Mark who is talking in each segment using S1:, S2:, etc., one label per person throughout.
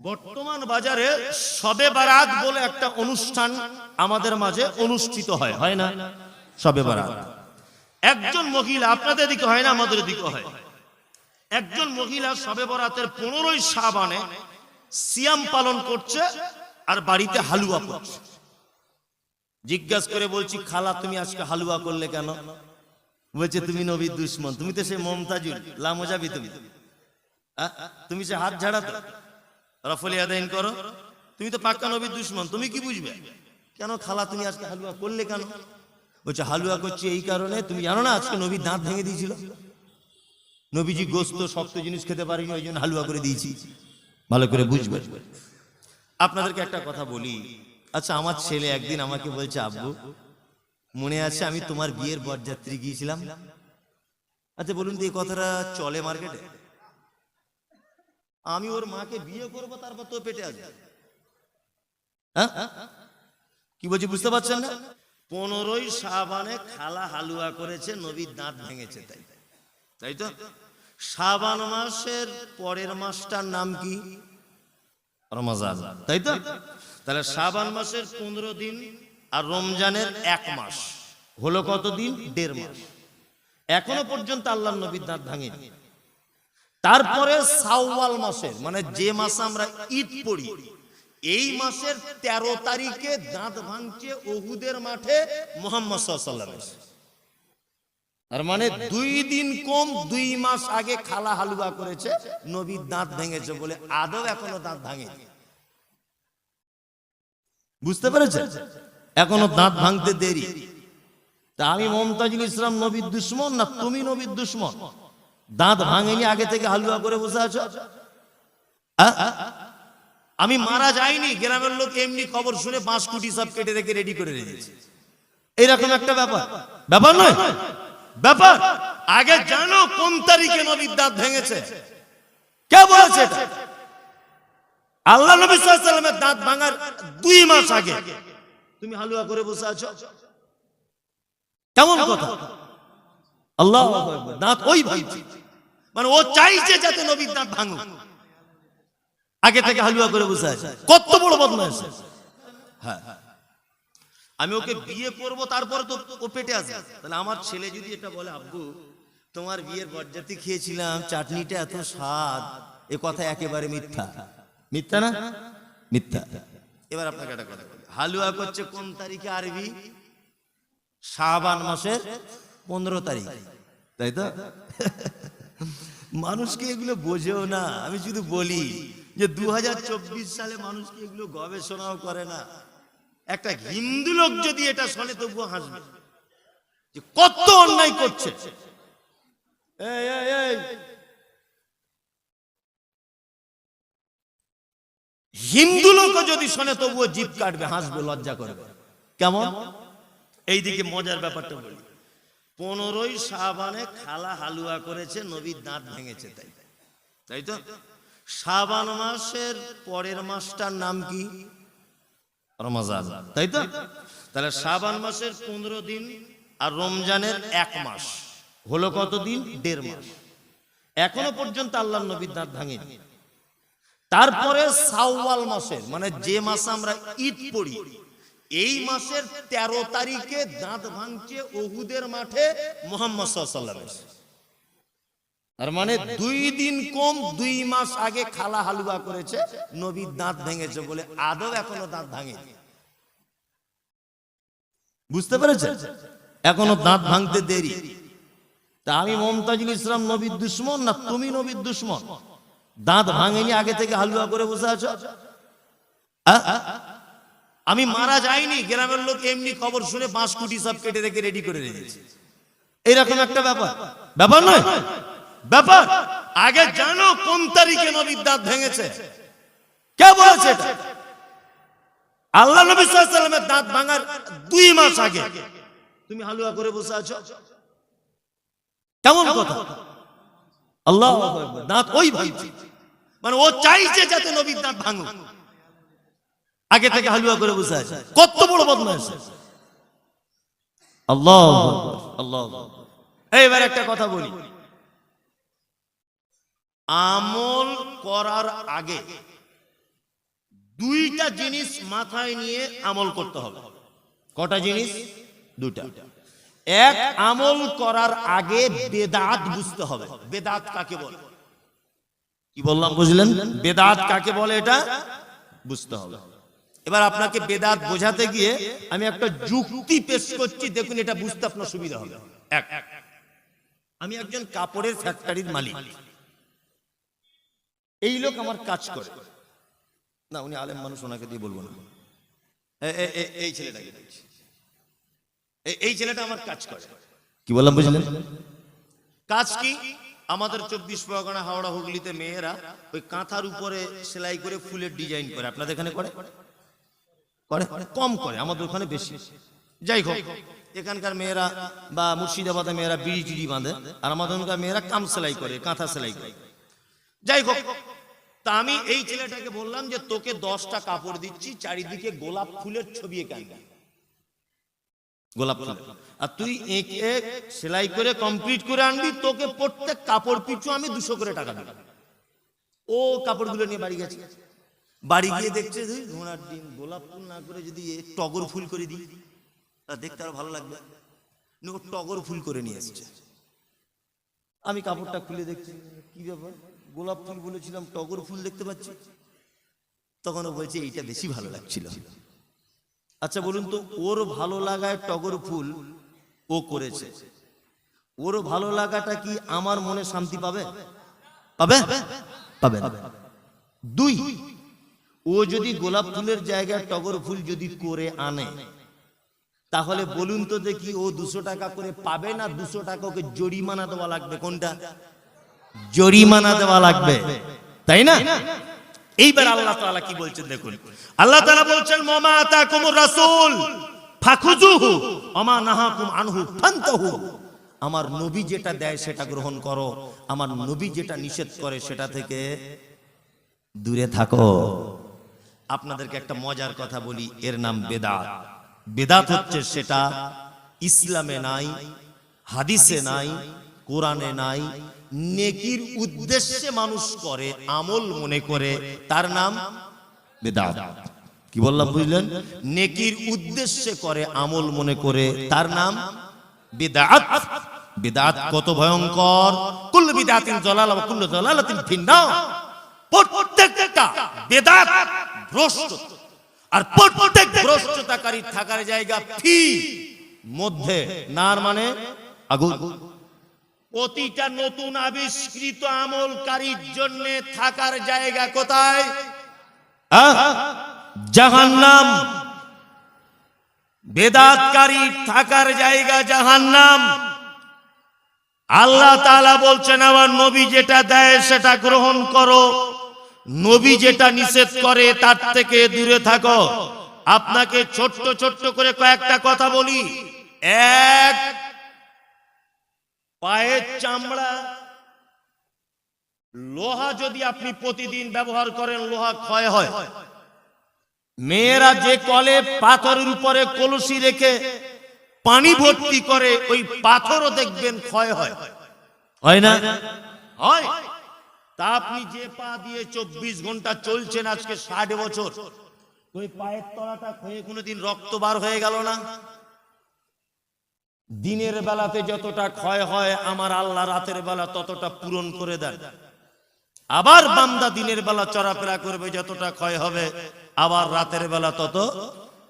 S1: বর্তমান বাজারে সবে বারাত বলে একটা অনুষ্ঠান আমাদের মাঝে অনুষ্ঠিত হয় হয় না? সবে বারাত। একজন মহিলা, আপনাদের দিকে হয় না, আমাদের দিকে হয়? একজন মহিলা সবে বরাতের পনেরোই সাবানে সিয়াম পালন করছে আর বাড়িতে হালুয়া করছে। জিজ্ঞাসা করে বলছি, খালা, তুমি আজকে হালুয়া করলে কেন? বলছে, তুমি নবীর দুশ্মন, তুমি তো সে মমতাজুল, লামোজাবি তুমি? তুমি সে হাত ঝাড়া তো রফলি আদাইন করো। তুমি তো পাক্কা নবীর দুশ্মন, তুমি কি বুঝবে? কেন খালা তুমি আজকে হালুয়া করলে কেন? বলছে, হালুয়া করছি এই কারণে, তুমি জানো না আজকে নবীর দাঁত ভেঙে দিয়েছিল? নবীজি গোস্ত, শক্ত জিনিস খেতে পারিনি, ওই জন্য হালুয়া করে দিয়েছি। ভালো করে বুঝবে। আপনাদেরকে একটা কথা বলি। আচ্ছা আমার ছেলে একদিন আমাকে বলছে, আব্বু, মনে আছে আমি তোমার বিয়ের বরযাত্রী গিয়েছিলাম? আচ্ছা বলুন তো এই কথাটা চলে মার্কেটে? আমি ওর মাকে বিয়ে করব তারপর তো পেটে আসবে। হ্যাঁ? কি বলছি বুঝতে পারছেন না? পনেরোই সাবানে খালা হালুয়া করেছে নবীর দাঁত ভেঙেছে তাই। তাই তো? সাবান মাসের পরের মাসটার নাম কি? রমজান তাই তো? তাহলে সাবান মাসের পনেরো দিন আর রমজানের এক মাস। হলো কত দিন দেড় মাস। এখনও পর্যন্ত আল্লাহ নবীর দাঁত ভাঙেনি। তারপরে সাওয়াল মাসের মানে যে মাসে আমরা ঈদ পড়ি, এই মাসের ১৩ তারিখে দাঁত ভাঙছে ওহুদের মাঠে মোহাম্মদ তার মানে দুই দিন কম, দুই মাস আগে খালা হালুয়া করেছে নবীর দাঁত ভেঙেছে বলে আদৌ এখনও দাঁত ভাঙেনি। বুঝতে পেরেছে এখনও দাঁত ভাঙতে দেরি। তা আমি মমতাজুল ইসলাম নবীর দুশ্মন না তুমি নবীর দুশ্মন? দাঁত ভাঙেনি আগে থেকে হালুয়া করে বসে আছো? আমি মারা যাইনি, গ্রামের লোক এমনি খবর শুনে পাঁচ কোটি সব কেটে রেখে রেডি করে রেখেছে। এরকম একটা ব্যাপার। ব্যাপার নয়। ব্যাপার। আগে জানো কোন তারিখে নবীর দাঁত ভেঙেছে। কে বলেছে আল্লাহ নবী সাল্লামের দাঁত ভাঙার দুই মাস আগে। তুমি হালুয়া করে বসে আছো? কেমন কথা? আল্লাহ দাঁত ওই ভাঙছে। মানে ও চাইছে যাতে নবীর দাঁত ভাঙুক। আগে থেকে হালুয়া করে বসে আছে। কত বড় বদমাইশ। হ্যাঁ। আমি ওকে বিয়ে করব, তারপরে তো ও পেটে আছে তাহলে আমার ছেলে যদি এটা বলে, আব্বু, তোমার বিয়ের বরযাত্রী খেয়েছিলাম, চাটনিটা এত স্বাদ, এ কথা একেবারে মিথ্যা। মিথ্যা না? মিথ্যা। এবার আপনাকে একটা কথা হালুয়া করছে কোন তারিখে আরবি? শাবান মাসের পনেরো তারিখ। তাই তো? মানুষকে এগুলো বোঝেও না। আমি শুধু বলি যে দু হাজার চব্বিশ সালে মানুষকে এগুলো গবেষণাও করে না। একটা হিন্দু লোক যদি এটা শোনে, তবুও হাসবে। যে কত অন্যায় করছে। হিন্দু লোক যদি শোনে, তবুও জিপ কাটবে, হাসবে, লজ্জা করবে। কেমন? এইদিকে মজার ব্যাপারটা বলি। পনেরোই সাবানে খালা হালুয়া করেছে, নবীর দাঁত ভেঙেছে তাই। তাই তো? সাবান মাসের পরের মাসটার নাম কি? রমজান। তাই তো? তাহলে সাবান মাসের পনেরো দিন আর রমজানের এক মাস। হলো কত দিন? দেড় মাস। এখনও পর্যন্ত আল্লাহ নবীর দাঁত ভাঙেনি। তারপরে সাওয়াল মাসের মানে যে মাসে আমরা ঈদ পড়ি এই মাসের ১৩ তারিখে দাঁত ভাঙছে ওহুদের মাঠে মোহাম্মদ সাল্লাম তার মানে দুই দিন কম, দুই মাস আগে খালা হালুয়া করেছে নবীর দাঁত ভেঙেছে বলে আদৌ এখনও দাঁত ভাঙেনি। বুঝতে পেরেছে এখনও দাঁত ভাঙতে দেরি। তা আমি মমতাজুল ইসলাম নবীর দুশ্মন না তুমি নবীর দুশ্মন? দাঁত ভাঙেনি, আগে থেকে হালুয়া করে বসে আছো? আমি মারা যাইনি গ্রামের লোক এমনি খবর শুনে পাঁচ কোটি সব কেটে রেখে রেডি করে রেখেছে এরকম একটা ব্যাপার। ব্যাপার। নয়। ব্যাপার আগে জানো কোন তারিখে নবীর দাঁত ভেঙেছে? কে বলেছে আল্লাহ নবী সাল্লাল্লাহু আলাইহি সাল্লামের দাঁত ভাঙার দুই মাস আগে। তুমি হালুয়া করে বসে আছো? কেমন কথা? আল্লাহ দাঁত ওই ভাঙছে। মানে ও চাইছে যাতে নবীর দাঁত ভাঙুক। আগে থেকে হালুয়া করে বসে আছে কত বড় বদমাইশ। আল্লাহ আল্লাহ এইবার একটা কথা বলি। আমল করার আগে দুইটা জিনিস মাথায় নিয়ে আমল করতে হবে। কটা জিনিস? দুটা এক আমল করার আগে বেদাত বুঝতে হবে। বেদাত কাকে বলে? কি বললাম বুঝলেন? বেদাত কাকে বলে এটা? বুঝতে হবে। এবার আপনাকে বেদাত বোঝাতে গিয়ে আমি একটা যুক্তি পেশ করছি, দেখুন এটা বুঝতে আপনার সুবিধা হবে। এক, আমি একজন কাপড়ের ফ্যাক্টরির মালিক। এই লোক আমার কাজ করে। না, উনি আলেম মানুষ, ওনাকে দিয়ে বলব না। এই ছেলেটাকে এই ছেলেটা আমার কাজ করে। কি বললাম, বুঝলেন? কাজ কি? আমাদের চব্বিশ পরগনা হাওড়া হুগলিতে মেয়েরা ওই কাঁথার উপরে সেলাই করে ফুলের ডিজাইন করে। আপনাদের এখানে করে? করে কম করে, আমাদের ওখানে বেশি। যাই হোক, এখানকার মেয়েরা বা মুর্শিদাবাদের মেয়েরা বিড়ি টিড়ি বাঁধে, আর আমাদের ওখানকার মেয়েরা কাম সেলাই করে, কাঁথা সেলাই করে। যাই হোক, তা আমি এই ছেলেটাকে বললাম যে, তোকে দশটা কাপড় দিচ্ছি, চারিদিকে গোলাপ ফুলের ছবি গোলাপ ফুল। আর তুই এঁকে সেলাই করে কমপ্লিট করে আনবি, তোকে প্রত্যেক কাপড় পিছু আমি দুশো করে টাকা দেবো। ও কাপড়গুলো নিয়ে বাড়ি গেছে। বাড়ি গিয়ে দেখছে ঘোড়ার ডিম গোলাপ ফুল না করে যদি টগর ফুল করে দিই তা দেখতে আরও ভালো লাগবে ও টগর ফুল করে নিয়ে এসছে আমি কাপড়টা খুলে দেখছি কি ব্যাপার গোলাপ ফুল বলেছিলাম টগর ফুল দেখতে পাচ্ছি তখন ও বলছে এইটা বেশি ভালো লাগছিল আচ্ছা বলুন তো ওর ভালো লাগায় টগর ফুল ও করেছে ওর ভালো লাগাটা কি আমার মনে শান্তি পাবে পাবে পাবে দুই ও যদি গোলাপ ফুলের জায়গায় টগর ফুল যদি করে আনে, তাহলে বলুন তো দেখি ও দুশো টাকা করে পাবে না দুশো টাকা ওকে জরিমানা দেওয়া লাগবে? কোনটা? জরিমানা দেওয়া লাগবে। তাই না? এইবার আল্লাহ তাআলা কি বলছেন দেখুন। আল্লাহ তাআলা বলছেন, মামা আতাকুমুর রাসূল ফাখুজুহু আমা নাহাকুম আনহু, ফান্তাহু। আমার নবী যেটা দেয় সেটা গ্রহণ করো। আমার নবী যেটা নিষেধ করে সেটা থেকে দূরে থাকো। আপনাদেরকে একটা মজার কথা বলি, এর নাম বেদাত। বেদাত হচ্ছে সেটা ইসলামে নাই, হাদিসে নাই, কোরআনে নাই, নেকির উদ্দেশ্যে মানুষ করে, আমল মনে করে, তার নাম বেদাত। কি বললাম বুঝলেন? নেকির উদ্দেশ্যে করে, আমল মনে করে, তার নাম বিদাত। বিদাত কত ভয়ঙ্কর। কুল্লু বিদাতিন জলালা কুল্লু জলালাতিন ফিন্নার প্রত্যেকটা বেদাত ভ্রষ্ট। আর প্রত্যেক ভ্রষ্টতাকারী থাকার জায়গা ফি। মধ্যে নার মানে আগুন। প্রতিটা নতুন আবিষ্কৃত আমলকারীর জন্য থাকার জায়গা কোথায়? জাহান্নাম। বেদাতকারী থাকার জায়গা জাহান্নাম। আল্লাহ তাআলা বলছেন আমার নবী যেটা দেয় সেটা গ্রহণ করো। নবী যেটা নিষেধ করে তার থেকে দূরে থাকো। আপনাকে ছোট্ট ছোট্ট করে কয়েকটা কথা বলি। এক পায়ের চামড়া লোহা যদি আপনি প্রতিদিন ব্যবহার করেন লোহা ক্ষয় হয়। মেয়েরা যে কলে পাথরের উপরে কলসি রেখে পানি ভর্তি করে ওই পাথরও দেখবেন ক্ষয় হয়। হয় না? হয়। তা আপনি যে পা দিয়ে চব্বিশ ঘণ্টা চলছেন আজকে ষাট বছর, ওই পায়ের তলাটা ক্ষয়ে কোনোদিন রক্ত বার হয়ে গেল না? দিনের বেলাতে যতটা ক্ষয় হয়, আমার আল্লাহ রাতের বেলা ততটা পূরণ করে দেন। আবার বান্দা দিনের বেলা চলাফেরা করবে, যতটা ক্ষয় হবে, আবার রাতের বেলা তত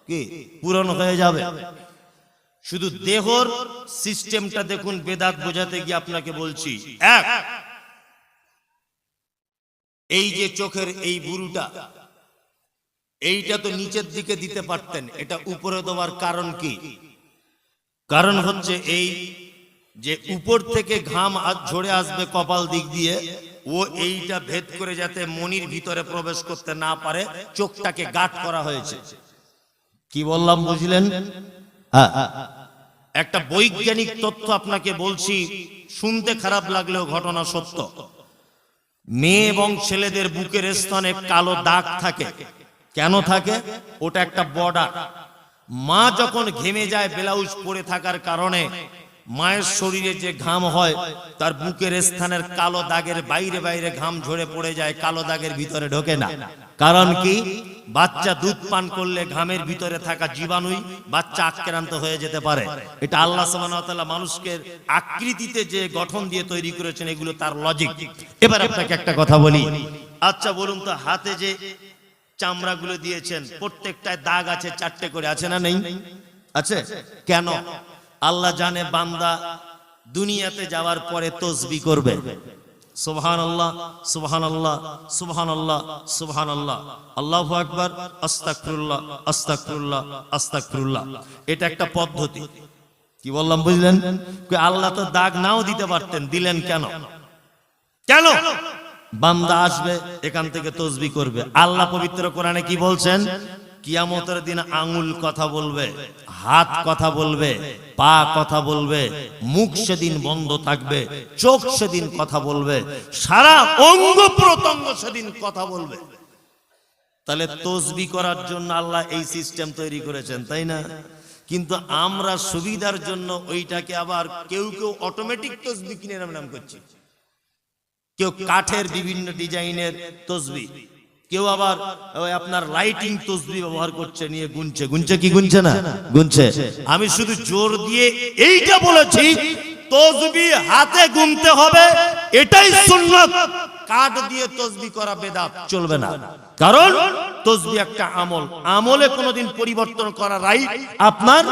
S1: কি? পূরণ হয়ে যাবে। শুধু দেহর সিস্টেমটা দেখুন, বেদাত বোঝাতে গিয়ে আপনাকে বলছি। এক এই যে চোখের এই বুরুটা, এইটা তো নিচের দিকে দিতে পারতেন, এটা উপরে দেওয়ার কারণ কি? কারণ হচ্ছে এই যে উপর থেকে ঘাম ঝরে আসবে কপাল দিক দিয়ে, ও এইটা ভেদ করে যাতে মনির ভিতরে প্রবেশ করতে না পারে, চোখটাকে গাট করা হয়েছে। কি বললাম, বুঝলেন? হ্যাঁ। একটা বৈজ্ঞানিক তথ্য আপনাকে বলছি, শুনতে খারাপ লাগলেও ঘটনা সত্য। মেয়ে এবং ছেলেদের বুকের স্থানে কালো দাগ থাকে। কেন থাকে? ওটা একটা বর্ডার। মা যখন ঘেমে যায় ব্লাউজ পরে থাকার কারণে মায়ের শরীরে যে ঘাম হয়, তার বুকের স্থানের কালো দাগের বাইরে বাইরে ঘাম ঝরে পড়ে যায়, কালো দাগের ভিতরে ঢোকে না। কারণ কি? বাচ্চা দুধ পান করলে ঘামের ভিতরে থাকা জীবাণুই বাচ্চা আক্রান্ত হয়ে যেতে পারে। এটা আল্লাহ সুবহানাহু মানুষকে আকৃতিতে যে গঠন দিয়ে তৈরি করেছেন, এগুলো তার লজিক এবার আপনাকে একটা কথা বলি। আচ্ছা বলুন তো, হাতে যে চামড়াগুলো দিয়েছেন, প্রত্যেকটায় দাগ আছে, চারটে করে আছে না নেই? আছে? কেন? আল্লাহ জানে বান্দা দুনিয়াতে যাওয়ার পরে তসবি করবে। আল্লাহ আল্লাহ আল্লাহ আকবর এটা একটা পদ্ধতি। কি বললাম, বুঝলেন? আল্লাহ তো দাগ নাও দিতে পারতেন, দিলেন কেন? কেন? বান্দা আসবে, এখান থেকে তসবি করবে। আল্লাহ পবিত্র কোরআনে কি বলছেন? কিয়ামতের দিন আঙুল কথা বলবে, হাত কথা বলবে, পা কথা বলবে, মুখ সেদিন বন্ধ থাকবে, চোখ সেদিন কথা বলবে, সারা অঙ্গ প্রত্যঙ্গ সেদিন কথা বলবে। তাহলে তসবি করার জন্য আল্লাহ এই সিস্টেম তৈরি করেছেন, তাই না? কিন্তু আমরা সুবিধার জন্য ওইটাকে আবার কেউ কেউ অটোমেটিক তসবি কিনে নাম করছি। কেউ কাঠের বিভিন্ন ডিজাইনের তসবি। কেউ আবার আপনার লাইটিং তসবি ব্যবহার করছে নিয়ে গুনছে। গুনছে কি গুনছে না? গুনছে। আমি শুধু জোর দিয়ে এইটা বলেছি তসবি হাতে গুনতে হবে এটাই সুন্নাত। কাঠ দিয়ে তসবি করা বেদাত চলবে না। কারণ তসবি একটা আমল। আমলে কোনোদিন পরিবর্তন করা রাইট আপনার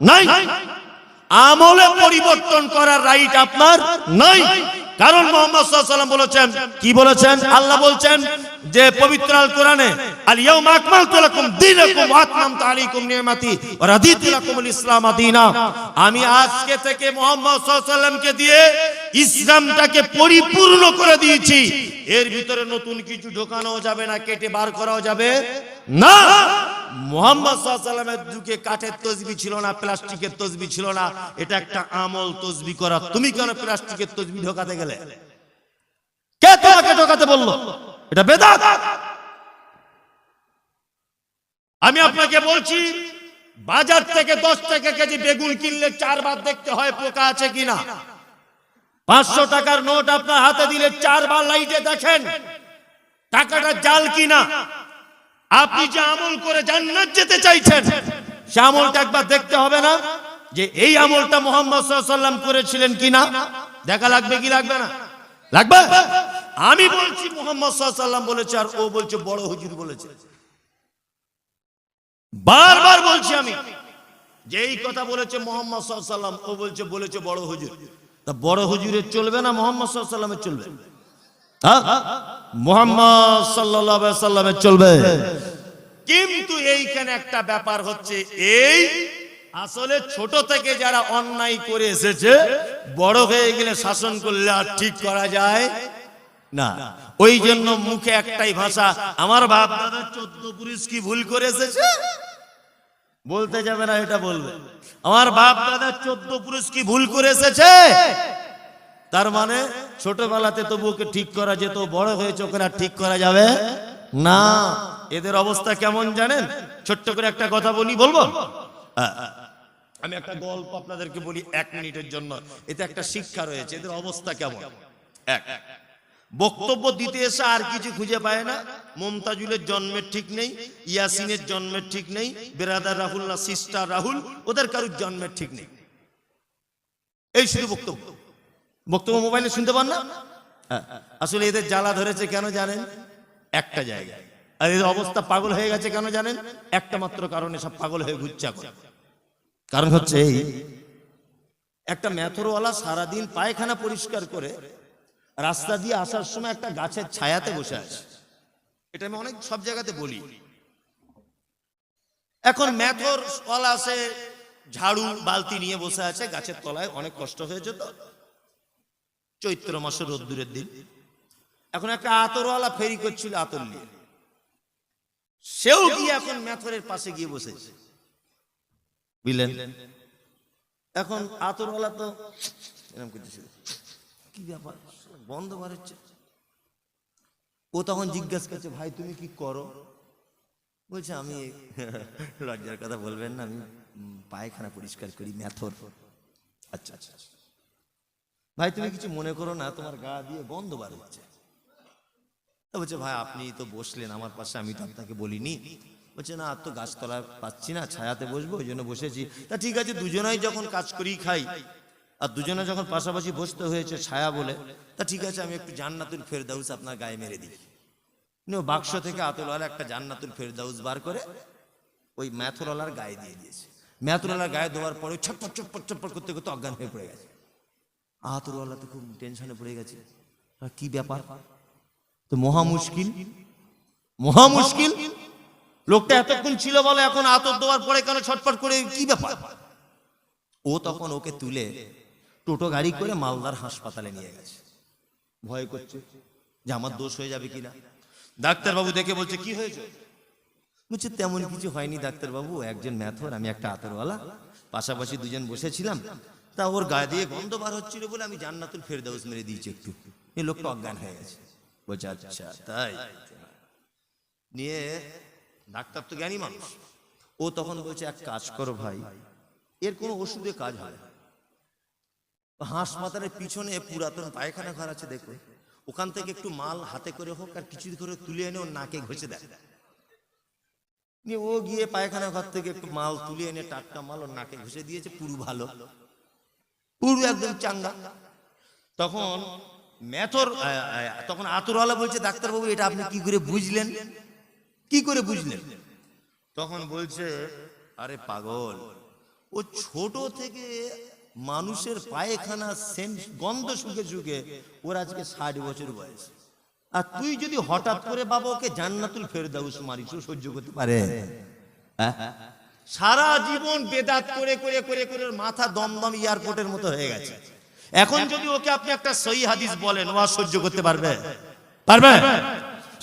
S1: নাই। আমলে পরিবর্তন করার রাইট আপনার নাই। কারণ মোহাম্মদ বলেছেন, কি বলেছেন? আল্লাহ বলছেন যে পবিত্র আল কোরআনে আমি আজকে থেকে মোহাম্মদ সাল্লামকে দিয়ে ইসলামটাকে পরিপূর্ণ করে দিয়েছি। এর ভিতরে নতুন কিছু ঢোকানো যাবে না, কেটে বার করাও যাবে না। মোহাম্মদ কাঠের ছিল না, প্লাস্টিকের তসবি ছিল না। এটা একটা আমল তসবি করা। তুমি কেন প্লাস্টিকের তসবি ঢোকাতে গেলে। কে তোমাকে ঢোকাতে বলল? এটা বেদাত। আমি আপনাকে বলছি, বাজার থেকে দশ টাকা কেজি বেগুন কিনলে চারবার দেখতে হয় পোকা আছে কিনা। পাঁচশো টাকার নোট আপনার হাতে দিলে চারবার লাইটে দেখেন, টাকাটা জাল কিনা। আপনি যে আমল করে জান্নাত যেতে চাইছেন, সে আমলটা একবার দেখতে হবে না যে এই আমলটা মোহাম্মদ সাল্লাম করেছিলেন কিনা। দেখা লাগবে কি লাগবে না? লাগবে? আমি বলছি মোহাম্মদ সাল্লাম বলেছে আর ও বলছে বড় হুজুর বলেছে। বারবার বলছি আমি যে এই কথা বলেছে মোহাম্মদ সাল্লাম ও বলছে বলেছে বড় হুজুর। তা বড় হুজুরের চলবে না মোহাম্মদ সাল্লামের চলবে? হ্যাঁ? মোহাম্মদ সাল্লামের চলবে। কিন্তু এইখানে একটা ব্যাপার হচ্ছে, এই আসলে ছোট থেকে যারা অন্যায় করে এসেছে বড় হয়ে গেলে শাসন করলে আর ঠিক করা যায় না। ওই জন্য মুখে একটাই ভাষা আমার বাপ দাদা চোদ্দ পুরুষ কি ভুল করে এসেছে? বলতে যাবে না এটা বলবে। আমার বাপ দাদা চোদ্দ পুরুষ কি ভুল করে এসেছে? তার মানে ছোটবেলাতে তবু ওকে ঠিক করা যেত বড় হয়েছে ওকে আর ঠিক করা যাবে না। এদের অবস্থা কেমন জানেন? ছোট্ট করে একটা কথা বলি বলব? হ্যাঁ, হ্যাঁ। আমি একটা গল্প আপনাদেরকে বলি এক মিনিটের জন্য। এতে একটা শিক্ষা রয়েছে। এদের অবস্থা কেমন? এক বক্তব্য দিতে এসে আর কিছু খুঁজে পায় না। মমতাজুলের জন্মের ঠিক নেই ইয়াসিনের জন্মের ঠিক নেই বেরাদার রাহুল না সিস্টার রাহুল ওদের কারুর জন্মের ঠিক নেই। এই শুধু বক্তব্য। বক্তব্য মোবাইলে শুনতে পান না? হ্যাঁ, আসলে এদের জ্বালা ধরেছে কেন জানেন? একটা জায়গায়। আর এদের অবস্থা পাগল হয়ে গেছে কেন জানেন? একটা মাত্র কারণে সব পাগল হয়ে ঘুরছে এখন। কারণ হচ্ছে এই, একটা মেথরওয়ালা সারাদিন পায়খানা পরিষ্কার করে রাস্তা দিয়ে আসার সময় একটা গাছের ছায়াতে বসে আছে। এটা আমি অনেক সব জায়গাতে বলি। এখন মেথর ওয়ালা আছে ঝাড়ু, বালতি নিয়ে বসে আছে, গাছের তলায় অনেক কষ্ট হয়েছে তো। চৈত্র মাসের রোদ্দুরের দিন। এখন একটা আতরওয়ালা ফেরি করছিল আতর নিয়ে। সেও গিয়ে এখন মেথরের পাশে গিয়ে বসেছে। বুঝলেন এখন আতরওয়ালা তো এরকম করতেছিল কি ব্যাপার? বন্ধ বার হচ্ছে। ও তখন জিজ্ঞাসা করছে, ভাই, তুমি কি করো? বলছে, আমি লজ্জার কথা বলবেন না, আমি পায়খানা পরিষ্কার করি ম্যাথর আচ্ছা আচ্ছা আচ্ছা। ভাই, তুমি কিছু মনে করো না, তোমার গা দিয়ে গন্ধ বার হচ্ছে। বলছে, ভাই আপনি তো বসলেন, আমার পাশে আমি তো আপনাকে বলিনি। বলছে, না, আর তো গাছতলায় পাচ্ছি না, ছায়াতে বসবো, ওই জন্য বসেছি। তা ঠিক আছে, দুজনাই যখন কাজ করেই খাই। আর দুজনে যখন পাশাপাশি বসতে হয়েছে ছায়া বলে, তা ঠিক আছে, আমি একটু জান্নাতুল ফেরদাউস আপনার গায়ে মেরে দিই। বাক্স থেকে আতলওয়ালা একটা জান্নাতুল ফেরদাউস বার করে ওই ম্যাথরওয়ালার গায়ে দিয়ে দিয়েছে। ম্যাথরওয়ালার গায়ে দেওয়ার পরে ছটপট ছটপট ছটপট করতে করতে অজ্ঞান হয়ে পড়ে গেছে। আতরওয়ালা তো খুব টেনশনে পড়ে গেছে। কি ব্যাপার? তো মহা মুশকিল। মহা মুশকিল? লোকটা এতক্ষণ ছিল বলে এখন আতর দেওয়ার পরে কেন ছটফট করে? কি ব্যাপার? ও তখন ওকে তুলে টোটো গাড়ি করে মালদার হাসপাতালে নিয়ে গেছে। ভয় করছে যে আমার দোষ হয়ে যাবে কিনা। ডাক্তারবাবু দেখে বলছে, কি হয়েছে? বলছে, তেমন কিছু হয়নি ডাক্তারবাবু। একজন ম্যাথর, আমি একটা আতরওয়ালা। পাশাপাশি দুজন বসেছিলাম। তা ওর গায়ে দিয়ে গন্ধ বার হচ্ছিল বলে আমি জান্নাতুল ফেরদাউস মেরে দিয়েছি একটু। এই লোকটা অজ্ঞান হয়ে গেছে। বলছে আচ্ছা তাই? নিয়ে ডাক্তার তো জ্ঞানী মানুষ। ও তখন বলছে এক কাজ করো ভাই এর কোনো ওষুধে কাজ হয়। হাসপাতালের পিছনে পুরাতন পায়খানা ঘর আছে দেখো। ওখান থেকে একটু মাল হাতে করে হোক আর কিছু করে তুলে এনে ওর নাকে ঘষে দেয়। নিয়ে ও গিয়ে পায়খানা ঘর থেকে একটু মাল তুলে এনে টাটকা মাল ওর নাকে ঘষে দিয়েছে পুরু ভালো। পুরু একদম চাঙ্গা। তখন আহ, তখন আতরওয়ালা বলছে ডাক্তারবাবু এটা আপনি কি করে বুঝলেন? কি করে বুঝলেন? তখন বলছে আরে পাগল ও ছোট থেকে মানুষের পায়খানা সেন্ট গন্ধ শুকে শুকে ওর আজকে ষাট বছর বয়স। আর তুই যদি হঠাৎ করে বাবা ওকে জান্নাতুল ফেরদাউস মারিস ও সহ্য করতে পারে। হ্যাঁ? সারা জীবন বেদাত করে করে করে করে মাথা দমদম এয়ারপোর্টের মতো হয়ে গেছে। এখন যদি ওকে আপনি একটা সহি হাদিস বলেন ও সহ্য করতে পারবে? পারবে?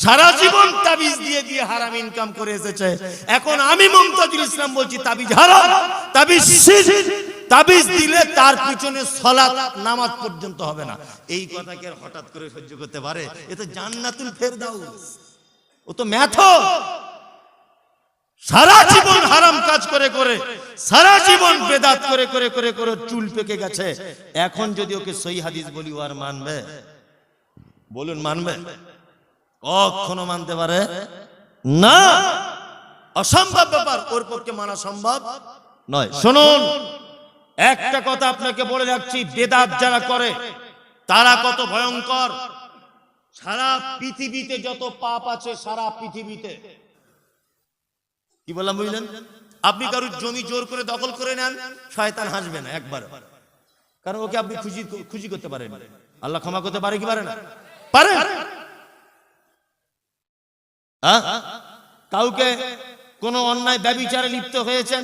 S1: সারা জীবন তাবিজ দিয়ে দিয়ে হারাম ইনকাম করে এসেছে। এখন আমি মমতাজুল ইসলাম বলছি, তাবিজ হারাম, তাবিজ তাবিজ দিলে তার পিছনে সলাৎ নামাজ পর্যন্ত হবে না। এই কথাকে হঠাৎ করে সহ্য করতে পারে? এ তো জান্নাতুল ফেরদাউস। ও তো ম্যাথো। সারা জীবন হারাম কাজ করে করে। সারা জীবন বেদাত করে করে করে করে চুল পেকে গেছে। এখন যদি ওকে সই হাদিস বলি, ও আর মানবে? বলুন, মানবে? কখনো মানতে পারে? না। অসম্ভব ব্যাপার, ওর পক্ষে মানা সম্ভব নয়। শুনুন, একটা কথা আপনাকে বলে রাখছি, বেদাত যারা করে, তারা কত ভয়ঙ্কর। সারা পৃথিবীতে যত পাপ আছে, সারা পৃথিবীতে। কি বললাম বুঝলেন? আপনি কারোর জমি জোর করে দখল করে নেন, শয়তান হাসবে না একবার কারণ ওকে আপনি খুশি খুশি করতে পারেন আল্লাহ ক্ষমা করতে পারে কি পারে না? পারে? কাউকে কোন অন্যায় ব্যবিচারে লিপ্ত হয়েছেন?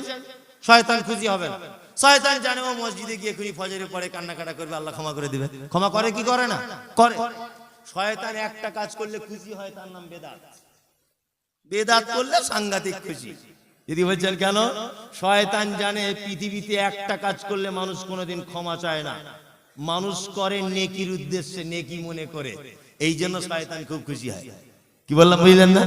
S1: শয়তান খুশি হবে শয়তান জানে ও মসজিদে গিয়ে খুনি ফজরে পরে কান্নাকাটা করবে, আল্লাহ ক্ষমা করে দিবে। ক্ষমা করে কি করে না? করে। শয়তান একটা কাজ করলে খুশি হয়, তার নাম বেদাত। বেদাত করলে সাংঘাতিক খুশি। যদি বলছেন, কেন? শয়তান জানে পৃথিবীতে একটা কাজ করলে মানুষ কোনোদিন ক্ষমা চায় না। মানুষ করে নেকির উদ্দেশ্যে, নেকি মনে করে। এই জন্য শয়তান খুব খুশি হয়। কি বললাম বুঝলেন না?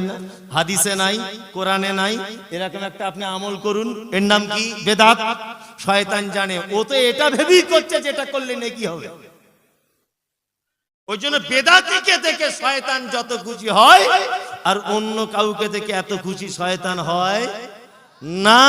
S1: হাদিসে নাই কোরআনে নাই এরকম একটা আপনি আমল করুন। এর নাম কি? বেদাত? শয়তান জানে। ও তো এটা ভেবেই করছে যেটা করলে নেকি হবে। ওই জন্য বেদাতিকে থেকে শয়তান যত খুশি হয় আর অন্য কাউকে থেকে এত খুশি শয়তান হয় না।